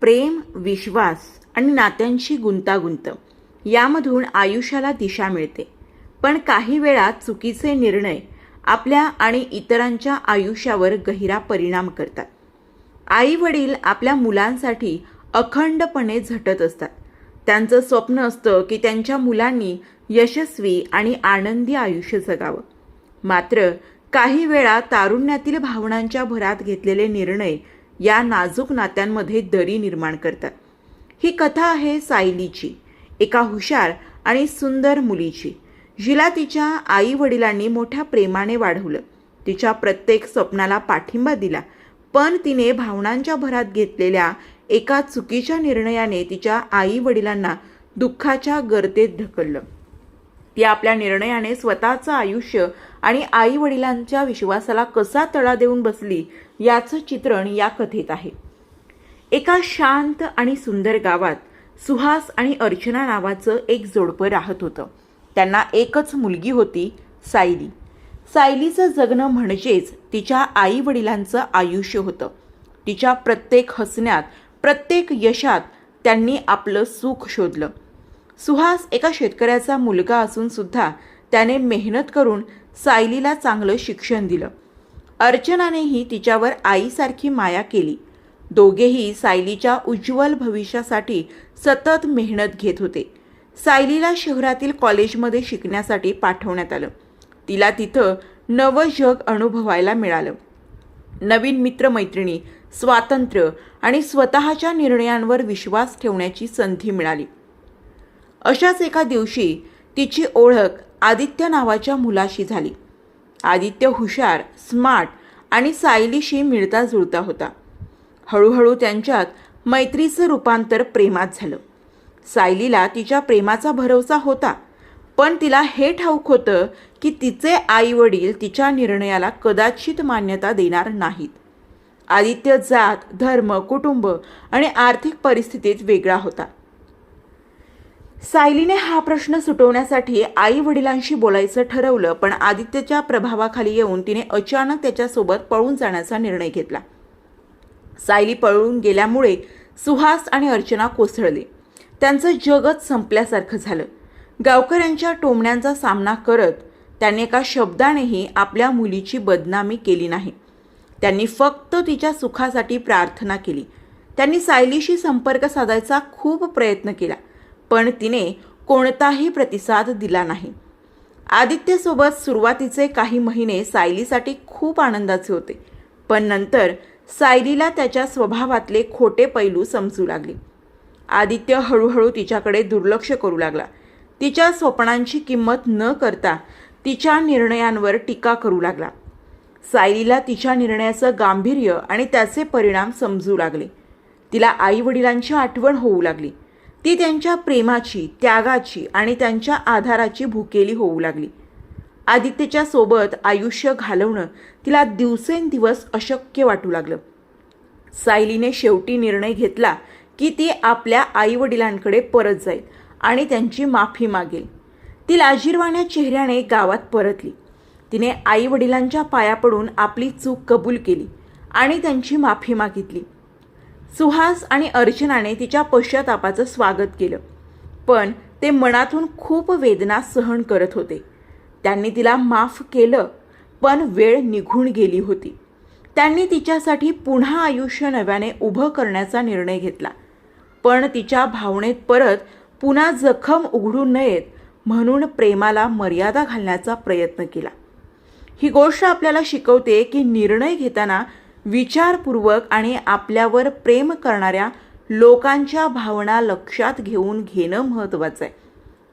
प्रेम विश्वास आणि नात्यांशी गुंतागुंत. यामधून आयुष्याला दिशा मिळते. पण काही वेळा चुकीचे निर्णय आपल्या आणि इतरांच्या आयुष्यावर गहिरा परिणाम करतात. आई वडील आपल्या मुलांसाठी अखंडपणे झटत असतात. त्यांचं स्वप्न असतं की त्यांच्या मुलांनी यशस्वी आणि आनंदी आयुष्य जगावं. मात्र काही वेळा तारुण्यातील भावनांच्या भरात घेतलेले निर्णय या नाजूक नात्यांमध्ये दरी निर्माण करतात. ही कथा आहे सायलीची एका हुशार आणि सुंदर मुलीची जिला तिच्या आई वडिलांनी मोठ्या प्रेमाने वाढवलं. तिच्या प्रत्येक स्वप्नाला पाठिंबा दिला पण तिने भावनांच्या भरात घेतलेल्या एका चुकीच्या निर्णयाने तिच्या आई वडिलांना दुःखाच्या गर्तेत ढकललं. ती आपल्या निर्णयाने स्वतःचं आयुष्य आणि आई वडिलांच्या विश्वासाला कसा तडा देऊन बसली याचं चित्रण या कथेत आहे. एका शांत आणि सुंदर गावात सुहास आणि अर्चना नावाचं एक जोडपं राहत होतं. त्यांना एकच मुलगी होती सायली. सायलीचं जगणं म्हणजेच तिच्या आई वडिलांचं आयुष्य होतं. तिच्या प्रत्येक हसण्यात प्रत्येक यशात त्यांनी आपलं सुख शोधलं. सुहास एका शेतकऱ्याचा मुलगा असून सुद्धा त्याने मेहनत करून सायलीला चांगलं शिक्षण दिलं. अर्चनानेही तिच्यावर आईसारखी माया केली. दोघेही सायलीच्या उज्ज्वल भविष्यासाठी सतत मेहनत घेत होते. सायलीला शहरातील कॉलेजमध्ये शिकण्यासाठी पाठवण्यात आलं. तिला तिथं नवं जग अनुभवायला मिळालं. नवीन मित्रमैत्रिणी स्वातंत्र्य आणि स्वतःच्या निर्णयांवर विश्वास ठेवण्याची संधी मिळाली. अशाच एका दिवशी तिची ओळख आदित्य नावाच्या मुलाशी झाली. आदित्य हुशार स्मार्ट आणि सायलीशी मिळता जुळता होता. हळूहळू त्यांच्यात मैत्रीचं रूपांतर प्रेमात झालं. सायलीला तिच्या प्रेमाचा भरवसा होता पण तिला हे ठाऊक होतं की तिचे आई वडील तिच्या निर्णयाला कदाचित मान्यता देणार नाहीत. आदित्य जात धर्म कुटुंब आणि आर्थिक परिस्थितीत वेगळा होता. सायलीने हा प्रश्न सुटवण्यासाठी आई वडिलांशी बोलायचं ठरवलं पण आदित्यच्या प्रभावाखाली येऊन तिने अचानक त्याच्यासोबत पळून जाण्याचा निर्णय घेतला. सायली पळून गेल्यामुळे सुहास आणि अर्चना कोसळली. त्यांचं जगच संपल्यासारखं झालं. गावकऱ्यांच्या टोमण्यांचा सामना करत त्यांनी एका शब्दानेही आपल्या मुलीची बदनामी केली नाही. त्यांनी फक्त तिच्या सुखासाठी प्रार्थना केली. त्यांनी सायलीशी संपर्क साधायचा खूप प्रयत्न केला. पण तिने कोणताही प्रतिसाद दिला नाही. आदित्यसोबत सुरुवातीचे काही महिने सायलीसाठी खूप आनंदाचे होते पण नंतर सायलीला त्याच्या स्वभावातले खोटे पैलू समजू लागले. आदित्य हळूहळू तिच्याकडे दुर्लक्ष करू लागला. तिच्या स्वप्नांची किंमत न करता तिच्या निर्णयांवर टीका करू लागला. सायलीला तिच्या निर्णयाचं गांभीर्य आणि त्याचे परिणाम समजू लागले. तिला आई वडिलांची आठवण होऊ लागली. ती त्यांच्या प्रेमाची त्यागाची आणि त्यांच्या आधाराची भुकेली होऊ लागली. आदित्यच्या सोबत आयुष्य घालवणं तिला दिवसेंदिवस अशक्य वाटू लागलं. सायलीने शेवटी निर्णय घेतला की ती आपल्या आईवडिलांकडे परत जाईल आणि त्यांची माफी मागेल. ती लाजीरवाण्या चेहऱ्याने गावात परतली. तिने आईवडिलांच्या पाया पडून आपली चूक कबूल केली आणि त्यांची माफी मागितली. सुहास आणि अर्चनाने तिच्या पश्चातापाचं स्वागत केलं. पण ते मनातून खूप वेदना सहन करत होते. त्यांनी तिला माफ केलं पण वेळ निघून गेली होती. त्यांनी तिच्यासाठी पुन्हा आयुष्य नव्याने उभं करण्याचा निर्णय घेतला. पण तिच्या भावनेत परत पुन्हा जखम उघडू नयेत म्हणून प्रेमाला मर्यादा घालण्याचा प्रयत्न केला. ही गोष्ट आपल्याला शिकवते की निर्णय घेताना विचारपूर्वक आणि आपल्यावर प्रेम करणाऱ्या लोकांच्या भावना लक्षात घेऊन घेणं महत्त्वाचं आहे.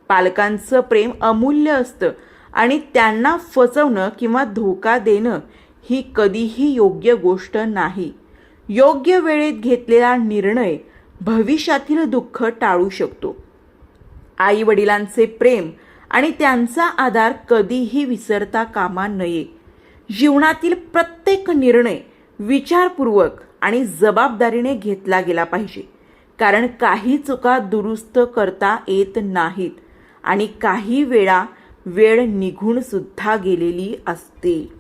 पालकांचं प्रेम अमूल्य असतं आणि त्यांना फसवणं किंवा धोका देणं ही कधीही योग्य गोष्ट नाही. योग्य वेळेत घेतलेला निर्णय भविष्यातील दुःख टाळू शकतो. आई वडिलांचे प्रेम आणि त्यांचा आधार कधीही विसरता कामा नये. जीवनातील प्रत्येक निर्णय विचारपूर्वक आणि जबाबदारीने घेतला गेला पाहिजे. कारण काही चुका दुरुस्त करता येत नाहीत आणि काही वेळा वेळ निघून सुद्धा गेलेली असते.